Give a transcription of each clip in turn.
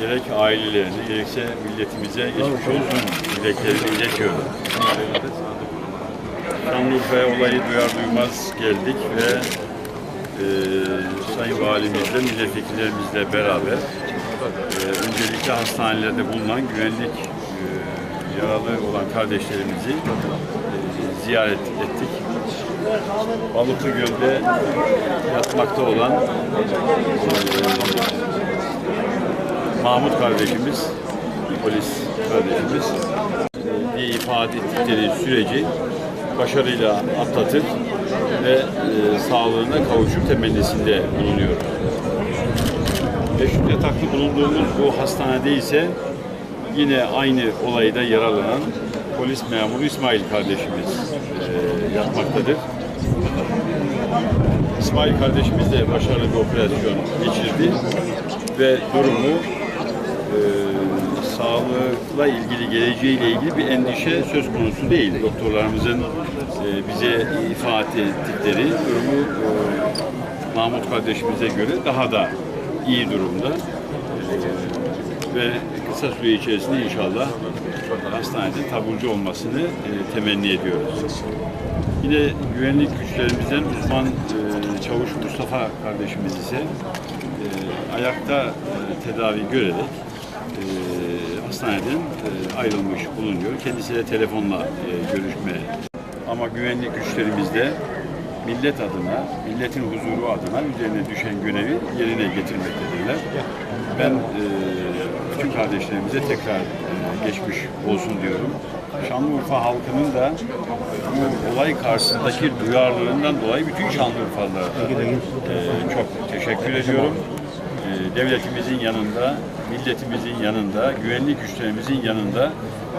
gerek ailelerine gerekse milletimize geçmiş olsun dileklerini iletiyorum. Şanlıurfa'ya olayı duyar duymaz geldik ve e, Sayın Valimizle, milletvekillerimizle beraber e, öncelikle hastanelerde bulunan güvenlik e, yaralı olan kardeşlerimizi e, ziyaret ettik. Balıklı Göl'de yatmakta olan e, Mahmut kardeşimiz, polis kardeşimiz diye ifade ettikleri süreci başarıyla atlatıp ve e, sağlığına kavuşup temennisinde bulunuyor. Ve şu yataklı bulunduğumuz bu hastanede ise yine aynı olayda yaralanan polis memuru İsmail kardeşimiz e, yatmaktadır. İsmail kardeşimiz de başarılı bir operasyon geçirdi ve durumu sağlıkla ilgili, geleceğiyle ilgili bir endişe söz konusu değil. Doktorlarımızın e, bize ifade ettikleri durumu e, Mahmut kardeşimize göre daha da iyi durumda. E, ve kısa süre içerisinde inşallah hastanede taburcu olmasını e, temenni ediyoruz. Yine güvenlik güçlerimizden uzman e, çavuş Mustafa kardeşimiz ise e, ayakta e, tedavi görerek e, hastaneden e, ayrılmış bulunuyor. Kendisiyle telefonla e, görüşme ama güvenlik güçlerimiz de millet adına, milletin huzuru adına üzerine düşen görevi yerine getirmektedirler. Ben e, bütün kardeşlerimize tekrar e, geçmiş olsun diyorum. Şanlıurfa halkının da bu olay karşısındaki duyarlılığından dolayı bütün Şanlıurfalılara e, çok teşekkür ediyorum. E, devletimizin yanında, milletimizin yanında, güvenlik güçlerimizin yanında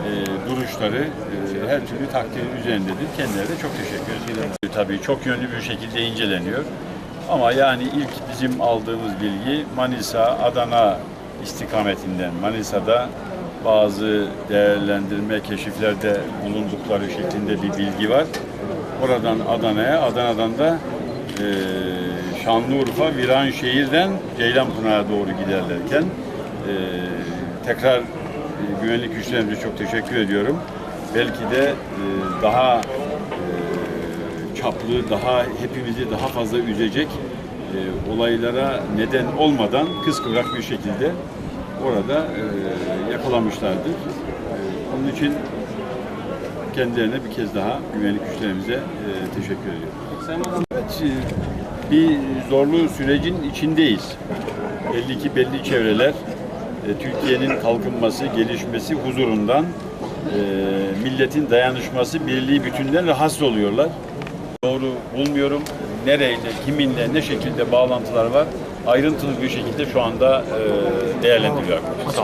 e, duruşları e, her türlü takdirin üzerindedir. Kendilerine çok teşekkür ederim. Tabii çok yönlü bir şekilde inceleniyor. Ama yani ilk bizim aldığımız bilgi Manisa, Adana istikametinden. Manisa'da bazı değerlendirme keşiflerde bulundukları şeklinde bir bilgi var. Oradan Adana'ya, Adana'dan da e, Şanlıurfa, Viranşehir'den Ceylanpınar'a doğru giderlerken tekrar e, güvenlik güçlerimize çok teşekkür ediyorum. Belki de e, daha e, çaplı, daha hepimizi daha fazla üzecek olaylara neden olmadan kıskıvrak bir şekilde orada yakalamışlardır. Onun için kendilerine bir kez daha güvenlik güçlerimize teşekkür ediyorum. Evet, bir zorlu sürecin içindeyiz. Belli ki belli çevreler Türkiye'nin kalkınması, gelişmesi, huzurundan, e, milletin dayanışması, birliği, bütünden rahatsız oluyorlar. Doğru bulmuyorum. Nereyle, kiminle, ne şekilde bağlantılar var ayrıntılı bir şekilde şu anda e, değerlendiriyor arkadaşlar.